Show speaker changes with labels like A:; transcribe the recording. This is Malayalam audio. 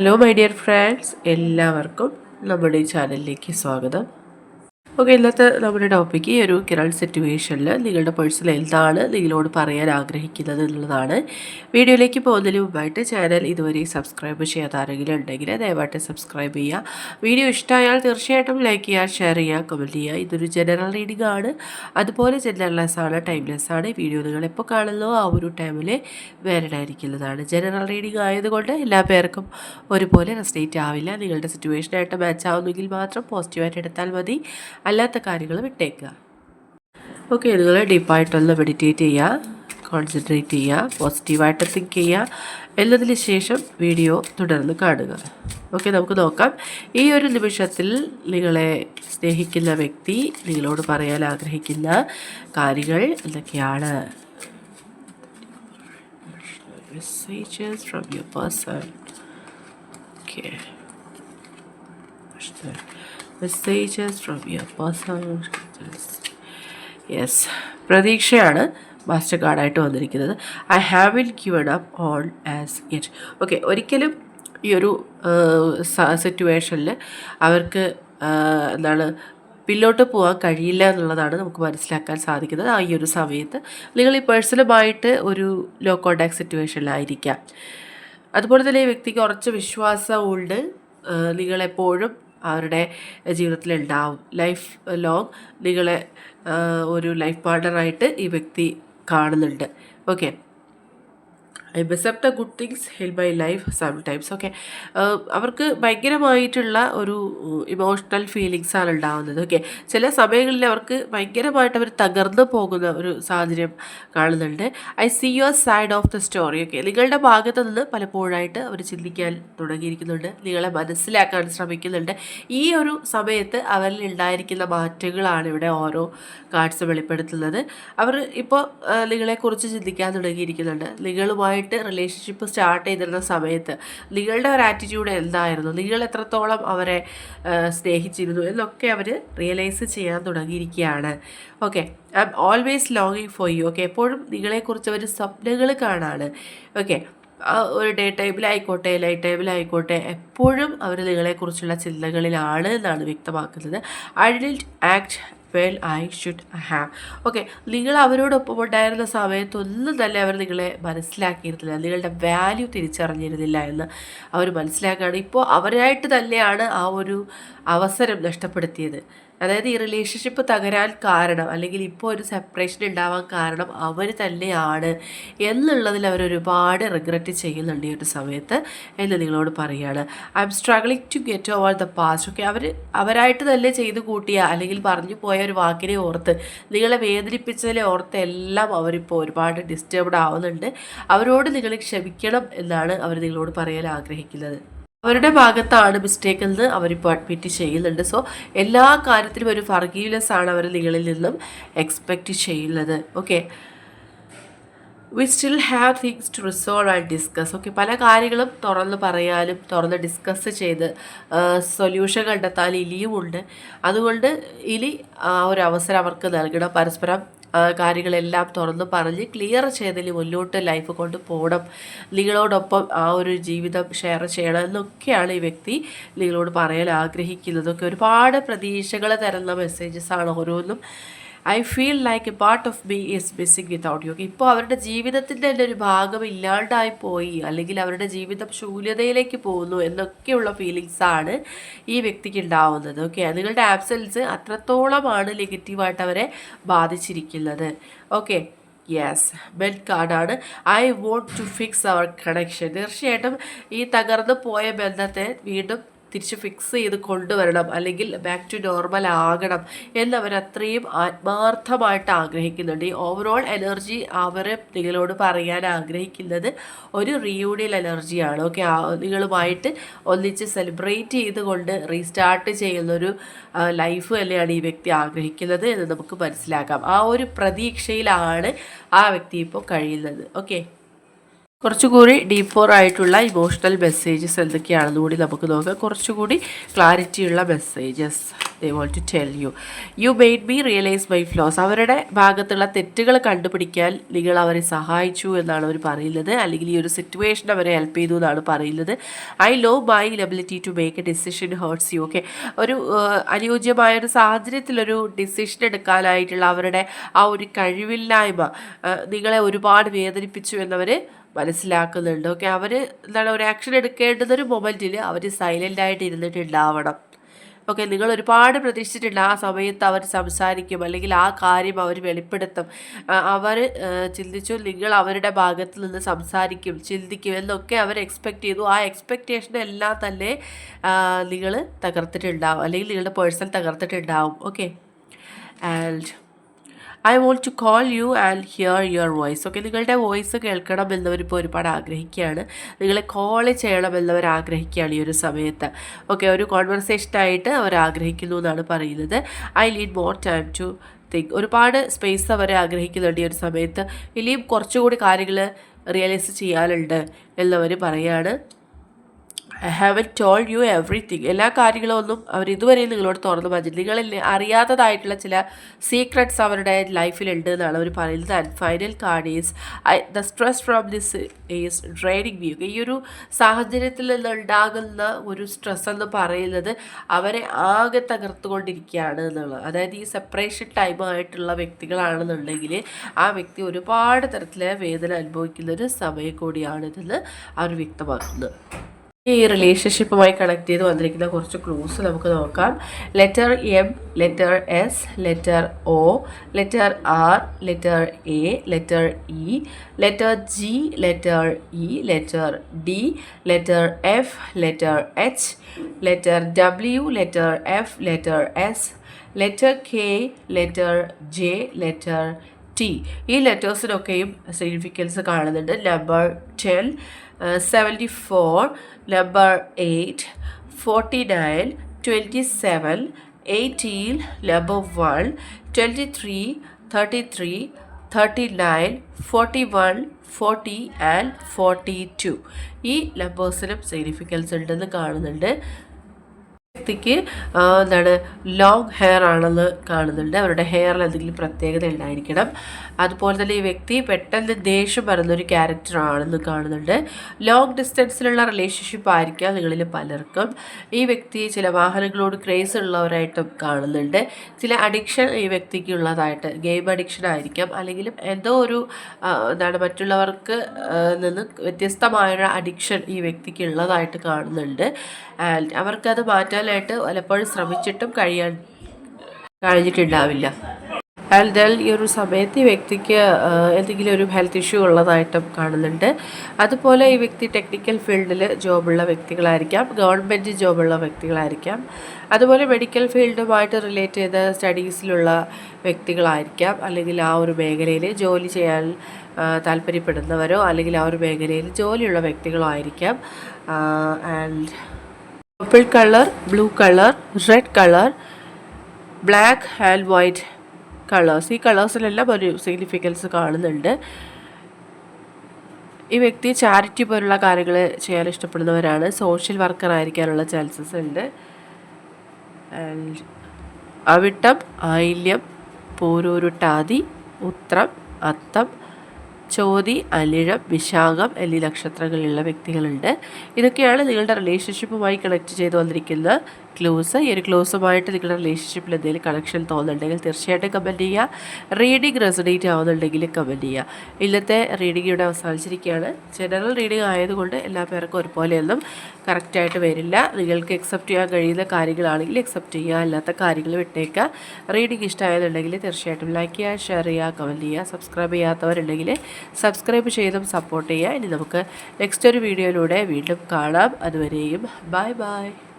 A: ഹലോ മൈ ഡിയർ ഫ്രണ്ട്സ് എല്ലാവർക്കും നമ്മുടെ ഈ ചാനലിലേക്ക് സ്വാഗതം. ഓക്കെ ഇന്നത്തെ നമ്മുടെ ടോപ്പിക്ക് ഈ ഒരു കിരൺ സിറ്റുവേഷനിൽ നിങ്ങളുടെ പേഴ്സണൽ എന്താണ് നിങ്ങളോട് പറയാൻ ആഗ്രഹിക്കുന്നത് എന്നുള്ളതാണ്. വീഡിയോയിലേക്ക് പോകുന്നതിന് മുമ്പായിട്ട് ചാനൽ ഇതുവരെ സബ്സ്ക്രൈബ് ചെയ്യാത്ത ആരെങ്കിലും ഉണ്ടെങ്കിൽ ദയവായിട്ട് സബ്സ്ക്രൈബ് ചെയ്യുക. വീഡിയോ ഇഷ്ടമായാൽ തീർച്ചയായിട്ടും ലൈക്ക് ചെയ്യുക ഷെയർ ചെയ്യുക കമന്റ് ചെയ്യുക. ഇതൊരു ജനറൽ റീഡിംഗ് ആണ്. അതുപോലെ ജനറൽലെസ് ആണ് ടൈംലെസ് ആണ്. വീഡിയോ നിങ്ങൾ എപ്പോൾ കാണുന്നോ ആ ഒരു ടൈമിൽ വേറെടായിരിക്കുന്നതാണ് ജനറൽ റീഡിംഗ് ആയതുകൊണ്ട് എല്ലാ പേർക്കും ഒരുപോലെ റെസ്റ്റേറ്റ് ആവില്ല. നിങ്ങളുടെ സിറ്റുവേഷനായിട്ട് മാച്ച് ആവുന്നെങ്കിൽ മാത്രം പോസിറ്റീവായിട്ട് എടുത്താൽ മതി. അല്ലാത്ത കാര്യങ്ങൾ വിട്ടേക്കുക. ഓക്കെ ഇതുപോലെ ഡീപ്പായിട്ടൊന്ന് മെഡിറ്റേറ്റ് ചെയ്യുക കോൺസെൻട്രേറ്റ് ചെയ്യുക പോസിറ്റീവായിട്ട് തിങ്ക് ചെയ്യുക. എന്നതിന് ശേഷം വീഡിയോ തുടർന്ന് കാണുക. ഓക്കെ നമുക്ക് നോക്കാം. ഈ ഒരു നിമിഷത്തിൽ നിങ്ങളെ സ്നേഹിക്കുന്ന വ്യക്തി നിങ്ങളോട് പറയാൻ ആഗ്രഹിക്കുന്ന കാര്യങ്ങൾ എന്തൊക്കെയാണ്? From your person okay messages from your personal yes പ്രതീക്ഷയാണ് മാസ്റ്റർ കാർഡായിട്ട് വന്നിരിക്കുന്നത്. I have in given up all as it okay ഒരിക്കലും ഈ ഒരു സിറ്റുവേഷനിൽ അവർക്ക് എന്താണ് പിന്നോട്ട് പോകാൻ കഴിയില്ല എന്നുള്ളതാണ് നമുക്ക് മനസ്സിലാക്കാൻ സാധിക്കുന്നത്. ആ ഈ ഒരു സമയത്ത് നിങ്ങൾ ഈ പേഴ്സണലുമായിട്ട് ഒരു ലോ കോണ്ടാക്ട് സിറ്റുവേഷനിലായിരിക്കാം അതുപോലെ തന്നെ ഈ വ്യക്തിക്ക് കുറച്ച് വിശ്വാസമുണ്ട് നിങ്ങളെപ്പോഴും അവരുടെ ജീവിതത്തിൽ ഉണ്ടാവും ലൈഫ് ലോങ് നിങ്ങളെ ഒരു ലൈഫ് പാർട്ണറായിട്ട് ഈ വ്യക്തി കാണുന്നുണ്ട്. Okay I accept the good things help my life sometimes okay അവർക്ക് ഭയങ്കരമായിട്ടുള്ള ഒരു ഇമോഷണൽ ഫീലിങ്സ് ആണ് ഉണ്ടാകുന്നത് ഓക്കെ ചില സമയങ്ങളിൽ അവർക്ക് ഭയങ്കരമായിട്ട് അവർ തകർന്നു പോകുന്ന ഒരു സാഹചര്യം കാണുന്നുണ്ട്. I see your side of the story okay നിങ്ങളുടെ ഭാഗത്ത് നിന്ന് പലപ്പോഴായിട്ട് അവർ ചിന്തിക്കാൻ തുടങ്ങിയിരിക്കുന്നുണ്ട്. നിങ്ങളെ മനസ്സിലാക്കാൻ ശ്രമിക്കുന്നുണ്ട്. ഈ ഒരു സമയത്ത് അവരിൽ ഉണ്ടായിരിക്കുന്ന മാറ്റങ്ങളാണ് ഇവിടെ ഓരോ കാർഡ്സ് വെളിപ്പെടുത്തുന്നത്. അവർ ഇപ്പോൾ നിങ്ങളെക്കുറിച്ച് ചിന്തിക്കാൻ തുടങ്ങിയിരിക്കുന്നുണ്ട്. നിങ്ങളുമായി ആയിട്ട് റിലേഷൻഷിപ്പ് സ്റ്റാർട്ട് ചെയ്തിരുന്ന സമയത്ത് നിങ്ങളുടെ ഒരു ആറ്റിറ്റ്യൂഡ് എന്തായിരുന്നു? നിങ്ങൾ എത്രത്തോളം അവരെ സ്നേഹിച്ചിരുന്നു എന്നൊക്കെ അവർ റിയലൈസ് ചെയ്യാൻ തുടങ്ങിയിരിക്കുകയാണ്. ഓക്കെ ഐ എം ഓൾവേസ് ലോങ്ങിങ് ഫോർ യു ഓക്കെ എപ്പോഴും നിങ്ങളെക്കുറിച്ച് അവർ സ്വപ്നങ്ങൾ കാണാണ്. ഓക്കെ ഒരു ഡേ ടൈമിലായിക്കോട്ടെ ലൈറ്റ് ടൈമിലായിക്കോട്ടെ എപ്പോഴും അവർ നിങ്ങളെക്കുറിച്ചുള്ള ചിന്തകളിലാണ് എന്നാണ് വ്യക്തമാക്കുന്നത്. I didn't act well I should have okay നിങ്ങൾ അവരോടൊപ്പം ഉണ്ടായിരുന്ന സമയത്തൊന്നും തന്നെ അവർ നിങ്ങളെ മനസ്സിലാക്കിയിരുന്നില്ല. നിങ്ങളുടെ വാല്യൂ തിരിച്ചറിഞ്ഞിരുന്നില്ല എന്ന് അവർ മനസ്സിലാക്കുകയാണ്. ഇപ്പോൾ അവരായിട്ട് തന്നെയാണ് ആ ഒരു അവസരം നഷ്ടപ്പെടുത്തിയത്. അതായത് ഈ റിലേഷൻഷിപ്പ് തകരാൻ കാരണം അല്ലെങ്കിൽ ഇപ്പോൾ ഒരു സെപ്പറേഷൻ ഉണ്ടാവാൻ കാരണം അവർ തന്നെയാണ് എന്നുള്ളതിൽ അവർ ഒരുപാട് റിഗ്രറ്റ് ചെയ്യുന്നുണ്ട് ഈ ഒരു സമയത്ത് എന്ന് നിങ്ങളോട് പറയുകയാണ് I'm struggling to get over the past okay അവർ അവരായിട്ട് തന്നെ ചെയ്ത് കൂട്ടിയ അല്ലെങ്കിൽ പറഞ്ഞു പോയ ഒരു വാക്കിനെ ഓർത്ത് നിങ്ങളെ വേദനിപ്പിച്ചതിനെ ഓർത്ത് എല്ലാം അവരിപ്പോൾ ഒരുപാട് ഡിസ്റ്റർബ്ഡ് ആവുന്നുണ്ട്. അവരോട് നിങ്ങൾ ക്ഷമിക്കണം എന്നാണ് അവർ നിങ്ങളോട് പറയാൻ ആഗ്രഹിക്കുന്നത്. അവരുടെ ഭാഗത്താണ് മിസ്റ്റേക്ക് എന്ന് അവരിപ്പോൾ അഡ്മിറ്റ് ചെയ്യുന്നുണ്ട്. സോ എല്ലാ കാര്യത്തിലും ഒരു ഫർഗീവ്നെസ് ആണ് അവർ നിങ്ങളിൽ നിന്നും എക്സ്പെക്റ്റ് ചെയ്യുന്നത്. Okay we still have things to resolve and discuss okay പല കാര്യങ്ങളും തുറന്ന് പറയാനും തുറന്ന് ഡിസ്കസ് ചെയ്ത് സൊല്യൂഷൻ കണ്ടെത്താൻ ഇനിയുമുണ്ട് അതുകൊണ്ട് ഇനി ആ ഒരു അവസരം അവർക്ക് നൽകണം. പരസ്പരം കാര്യങ്ങളെല്ലാം തുറന്ന് പറഞ്ഞ് ക്ലിയർ ചെയ്തതിൽ മുന്നോട്ട് ലൈഫ് കൊണ്ട് പോകണം. നിങ്ങളോടൊപ്പം ആ ഒരു ജീവിതം ഷെയർ ചെയ്യണം എന്നൊക്കെയാണ് ഈ വ്യക്തി നിങ്ങളോട് പറയാൻ ആഗ്രഹിക്കുന്നതൊക്കെ. ഒരുപാട് പ്രതീക്ഷകൾ തരുന്ന മെസ്സേജസ് ആണ് ഓരോന്നും. I feel like a part of be is missing without you ഇപ്പോൾ അവരുടെ ജീവിതത്തിന്റെ തന്നെ ഒരു ഭാഗം ഇല്ലാണ്ടായി പോയി അല്ലെങ്കിൽ അവരുടെ ജീവിതം ശൂന്യതയിലേക്ക് പോകുന്നു എന്നൊക്കെയുള്ള ഫീലിങ്സാണ് ഈ വ്യക്തിക്ക് ഉണ്ടാവുന്നത്. ഓക്കെ നിങ്ങളുടെ ആബ്സെൻസ് അത്രത്തോളമാണ് നെഗറ്റീവായിട്ട് അവരെ ബാധിച്ചിരിക്കുന്നത്. ഓക്കെ യെസ് ബെഡ് കാർഡാണ് I want to fix our connection തീർച്ചയായിട്ടും ഈ തകർന്നു പോയ ബന്ധത്തെ വീണ്ടും തിരിച്ച് ഫിക്സ് ചെയ്ത് കൊണ്ടുവരണം അല്ലെങ്കിൽ ബാക്ക് ടു നോർമൽ ആകണം എന്നവർ അത്രയും ആത്മാർത്ഥമായിട്ട് ആഗ്രഹിക്കുന്നുണ്ട്. ഈ ഓവറോൾ എനർജി അവർ നിങ്ങളോട് പറയാൻ ആഗ്രഹിക്കുന്നത് ഒരു റീയൂണിയൽ എനർജിയാണ് ഓക്കെ നിങ്ങളുമായിട്ട് ഒന്നിച്ച് സെലിബ്രേറ്റ് ചെയ്തുകൊണ്ട് റീസ്റ്റാർട്ട് ചെയ്യുന്നൊരു ലൈഫ് തന്നെയാണ് ഈ വ്യക്തി ആഗ്രഹിക്കുന്നത് എന്ന് നമുക്ക് മനസ്സിലാക്കാം. ആ ഒരു പ്രതീക്ഷയിലാണ് ആ വ്യക്തി ഇപ്പോൾ കഴിയുന്നത്. ഓക്കെ കുറച്ചുകൂടി ഡീപ്പോർ ആയിട്ടുള്ള ഇമോഷണൽ മെസ്സേജസ് എന്തൊക്കെയാണെന്ന് കൂടി നമുക്ക് നോക്കാം. കുറച്ചുകൂടി ക്ലാരിറ്റിയുള്ള messages they want to tell you you made me realise my flaws അവരുടെ ഭാഗത്തുള്ള തെറ്റുകൾ കണ്ടുപിടിക്കാൻ നിങ്ങൾ അവരെ സഹായിച്ചു എന്നാണ് അവർ പറയുന്നത്. അല്ലെങ്കിൽ ഈ ഒരു സിറ്റുവേഷൻ അവരെ ഹെൽപ്പ് ചെയ്തു എന്നാണ് പറയുന്നത്. I love my ability to make a decision hurts you okay ഒരു അനുയോജ്യമായ ഒരു സാഹചര്യത്തിലൊരു ഡിസിഷൻ എടുക്കാനായിട്ടുള്ള അവരുടെ ആ ഒരു കഴിവില്ലായ്മ നിങ്ങളെ ഒരുപാട് വേദനിപ്പിച്ചു എന്നവർ മനസ്സിലാക്കുന്നുണ്ട്. ഓക്കെ അവർ എന്താണ് ഒരു ആക്ഷൻ എടുക്കേണ്ടുന്ന ഒരു മൊമെന്റിൽ അവർ സൈലന്റ് ആയിട്ട് ഇരുന്നിട്ടുണ്ടാവണം. ഓക്കെ നിങ്ങൾ ഒരുപാട് പ്രതീക്ഷിച്ചിട്ടുണ്ട് ആ സമയത്ത് അവർ സംസാരിക്കും അല്ലെങ്കിൽ ആ കാര്യം അവർ വെളിപ്പെടുത്തും. അവർ ചിന്തിച്ചു നിങ്ങൾ അവരുടെ ഭാഗത്ത് നിന്ന് സംസാരിക്കും ചിന്തിക്കും എന്നൊക്കെ അവർ എക്സ്പെക്റ്റ് ചെയ്തു. ആ എക്സ്പെക്റ്റേഷൻ എല്ലാം തന്നെ നിങ്ങൾ തകർത്തിട്ടുണ്ടാവും അല്ലെങ്കിൽ നിങ്ങളുടെ person തകർത്തിട്ടുണ്ടാവും. Okay and I want to call you and hear your voice okay നിങ്ങളുടെ വോയിസ് കേൾക്കണം എന്നവരിപ്പോൾ ഒരുപാട് ആഗ്രഹിക്കുകയാണ്. നിങ്ങളെ കോൾ ചെയ്യണമെന്നവർ ആഗ്രഹിക്കുകയാണ് ഈ ഒരു സമയത്ത്. ഓക്കെ ഒരു കോൺവെർസേഷനായിട്ട് അവർ ആഗ്രഹിക്കുന്നു എന്നാണ് പറയുന്നത്. I need more time to think ഒരുപാട് സ്പേസ് അവർ ആഗ്രഹിക്കുന്നുണ്ട് ഈ ഒരു സമയത്ത്. ഇനിയും കുറച്ചുകൂടി കാര്യങ്ങൾ റിയലൈസ് ചെയ്യാനുണ്ട് എന്നവർ പറയാണ്. I haven't told you everything എല്ലാ കാര്യങ്ങളും ഒന്നും അവർ ഇതുവരെ നിങ്ങളോട് തുറന്നു പറഞ്ഞില്ല നിങ്ങളിൽ അറിയാത്തതായിട്ടുള്ള ചില സീക്രട്സ് അവരുടെ ലൈഫിലുണ്ട് എന്നാണ് അവർ പറയുന്നത്. And final card is I the stress from this is draining you ഈ ഒരു സാഹചര്യത്തിൽ നിന്നുണ്ടാകുന്ന ഒരു സ്ട്രെസ് എന്ന് പറയുന്നത് അവരെ ആകെ തകർത്തുകൊണ്ടിരിക്കുകയാണ് എന്നുള്ളത്. അതായത് ഈ സെപ്പറേഷൻ ടൈമായിട്ടുള്ള വ്യക്തികളാണെന്നുണ്ടെങ്കിൽ ആ വ്യക്തി ഒരുപാട് തരത്തിലെ വേദന അനുഭവിക്കുന്ന ഒരു സമയം കൂടിയാണിതെന്ന് അവർ വ്യക്തമാക്കുന്നത് ഈ റിലേഷൻഷിപ്പുമായി കണക്ട് ചെയ്ത് വന്നിരിക്കുന്ന കുറച്ച് ക്ലൂസ് നമുക്ക് നോക്കാം. Letter M letter S letter O letter R letter A letter E letter G letter E letter D letter F letter H letter W letter F letter S letter K letter J letter T ഈ ലെറ്റേഴ്സിനൊക്കെയും സിഗ്നിഫിക്കൻസ് കാണുന്നുണ്ട്. Number ten seventy four number eight forty nine twenty seven eighteen number one twenty three thirty three thirty nine forty one forty and forty two ഈ നമ്പേഴ്സിനും സിഗ്നിഫിക്കൻസ് ഉണ്ടെന്ന് കാണുന്നുണ്ട്. വ്യക്തിക്ക് എന്താണ് ലോങ് ഹെയർ ആണെന്ന് കാണുന്നുണ്ട്. അവരുടെ ഹെയറിൽ എന്തെങ്കിലും പ്രത്യേകത ഉണ്ടായിരിക്കണം. അതുപോലെ തന്നെ ഈ വ്യക്തി പെട്ടെന്ന് ദേഷ്യം പറയുന്നൊരു ആണെന്ന് കാണുന്നുണ്ട്. ലോങ് ഡിസ്റ്റൻസിലുള്ള റിലേഷൻഷിപ്പ് ആയിരിക്കാം നിങ്ങളിൽ പലർക്കും. ഈ വ്യക്തി ചില വാഹനങ്ങളോട് ക്രേസ് ഉള്ളവരായിട്ടും കാണുന്നുണ്ട്. ചില അഡിക്ഷൻ ഈ വ്യക്തിക്ക് ഉള്ളതായിട്ട് ഗെയിം അഡിക്ഷൻ ആയിരിക്കാം. അല്ലെങ്കിൽ എന്തോ ഒരു എന്താണ് മറ്റുള്ളവർക്ക് നിന്ന് വ്യത്യസ്തമായൊരു അഡിക്ഷൻ ഈ വ്യക്തിക്ക് ഉള്ളതായിട്ട് കാണുന്നുണ്ട്. ആൻഡ് അവർക്കത് മാറ്റാനായിട്ട് പലപ്പോഴും ശ്രമിച്ചിട്ടും കഴിയാൻ കഴിഞ്ഞിട്ടുണ്ടാവില്ല. ആൻഡ് ഈ ഒരു സമയത്ത് ഈ വ്യക്തിക്ക് എന്തെങ്കിലും ഒരു ഹെൽത്ത് ഇഷ്യൂ ഉള്ളതായിട്ടും കാണുന്നുണ്ട്. അതുപോലെ ഈ വ്യക്തി ടെക്നിക്കൽ ഫീൽഡിൽ ജോബുള്ള വ്യക്തികളായിരിക്കാം ഗവൺമെന്റ് ജോബുള്ള വ്യക്തികളായിരിക്കാം. അതുപോലെ മെഡിക്കൽ ഫീൽഡുമായിട്ട് റിലേറ്റ് ചെയ്ത സ്റ്റഡീസിലുള്ള വ്യക്തികളായിരിക്കാം. അല്ലെങ്കിൽ ആ ഒരു മേഖലയിൽ ജോലി ചെയ്യാൻ താല്പര്യപ്പെടുന്നവരോ അല്ലെങ്കിൽ ആ ഒരു മേഖലയിൽ ജോലിയുള്ള വ്യക്തികളോ ആയിരിക്കാം. And purple colour blue colour red colour black and white colours ഈ കളേഴ്സിലെല്ലാം ഒരു സിഗ്നിഫിക്കൻസ് കാണുന്നുണ്ട്. ഈ വ്യക്തി ചാരിറ്റി പോലുള്ള കാര്യങ്ങൾ ചെയ്യാൻ ഇഷ്ടപ്പെടുന്നവരാണ്. സോഷ്യൽ വർക്കർ ആയിരിക്കാനുള്ള ചാൻസസ് ഉണ്ട്. അവിട്ടം ആയില്യം പോരൂരുട്ടാതി ഉത്രം അത്തം ചോതി അലിഴം വിശാഖം എന്നീ നക്ഷത്രങ്ങളിലുള്ള വ്യക്തികളുണ്ട്. ഇതൊക്കെയാണ് നിങ്ങളുടെ റിലേഷൻഷിപ്പുമായി കണക്ട് ചെയ്തു വന്നിരിക്കുന്ന ക്ലൂസ് ഈ ഒരു ക്ലൂസുമായിട്ട് നിങ്ങളുടെ റിലേഷൻഷിപ്പിൽ എന്തെങ്കിലും കണക്ഷൻ തോന്നുന്നുണ്ടെങ്കിൽ തീർച്ചയായിട്ടും കമന്റ് ചെയ്യുക. റീഡിങ് റെസഡേറ്റ് ആവുന്നുണ്ടെങ്കിൽ കമന്റ് ചെയ്യുക. ഇന്നത്തെ റീഡിംഗ് ഇവിടെ അവസാനിച്ചിരിക്കുകയാണ്. ജനറൽ റീഡിംഗ് ആയതുകൊണ്ട് എല്ലാ പേർക്കും ഒരുപോലെയൊന്നും കറക്റ്റായിട്ട് വരില്ല. നിങ്ങൾക്ക് അക്സെപ്റ്റ് ചെയ്യാൻ കഴിയുന്ന കാര്യങ്ങളാണെങ്കിൽ അക്സെപ്റ്റ് ചെയ്യുക. അല്ലാത്ത കാര്യങ്ങൾ വിട്ടേക്കുക. റീഡിംഗ് ഇഷ്ടമായതുണ്ടെങ്കിൽ തീർച്ചയായിട്ടും ലൈക്ക് ചെയ്യുക ഷെയർ ചെയ്യുക കമന്റ് ചെയ്യുക. സബ്സ്ക്രൈബ് ചെയ്യാത്തവരുണ്ടെങ്കിൽ സബ്സ്ക്രൈബ് ചെയ്തും സപ്പോർട്ട് ചെയ്യുക. ഇനി നമുക്ക് നെക്സ്റ്റ് ഒരു വീഡിയോയിലൂടെ വീണ്ടും കാണാം. അതുവരെയും ബൈ ബൈ